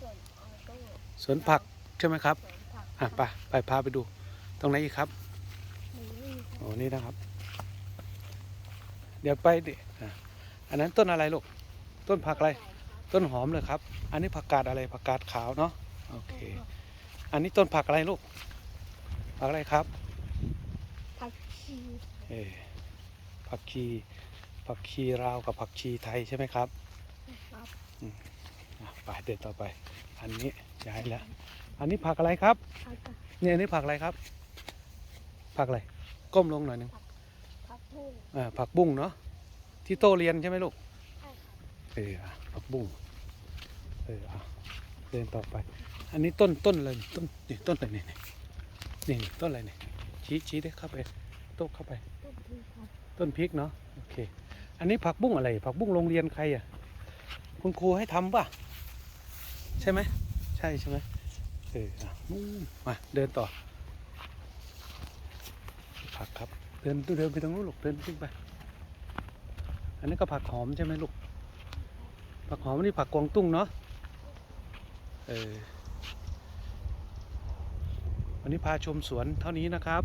ส่วนออโต้สวนผักใช่ไหมครับสวนผักอะไปไปพาไปดู ตรงไหนอีกครับหมูนี่โอ้นี่นะครับ เดี๋ยวไปดิอะอันนั้นต้นอะไรลูกต้นผักอะไร ต้นหอมเลยครับ อันนี้ผักกาดอะไรผักกาดขาวเนาะโอเค อันนี้ต้นผักอะไรลูกผักอะไรครับผักชีเออผักชีผักชีลาวกับผักชีไทยใช่ไหมครับครับอะ ไปเดินต่อไป อันนี้ย้ายแล้ว อันนี้ผักอะไรครับผักกะเนี่ยอันนี้ผักอะไรครับ ผักอะไร ก้มลงหน่อยหนึงผักบุ้งอ่าผักบุ้งเนาะ ที่โตเรียนใช่ไหมลูก ใช่ครับเอออะผักบุ้ง เอออะเดินต่อไป อันนี้ต้นต้นอะไร ต้นนี่ต้นอะไรนี่นี่นี่ต้นอะไรนี่ชี้ชี้ได้เข้าไปโต๊ะเข้าไปต้นพริกครับต้นพริกเนาะ โอเค อันนี้ผักบุ้งอะไร ผักบุ้งโรงเรียนใครอะ คุณครูให้ทำป่ะ ใช่ไหม ใช่ใช่ไหมเออนู่นมาเดินต่อ ผักครับ เดินเดินไปตรงนู้นลูกเดินขึ้นไป อันนี้ก็ผักหอมใช่ไหมลูก ผักหอมนี่ผักกวางตุ้งเนาะ เออวันนี้พาชมสวนเท่านี้นะครับ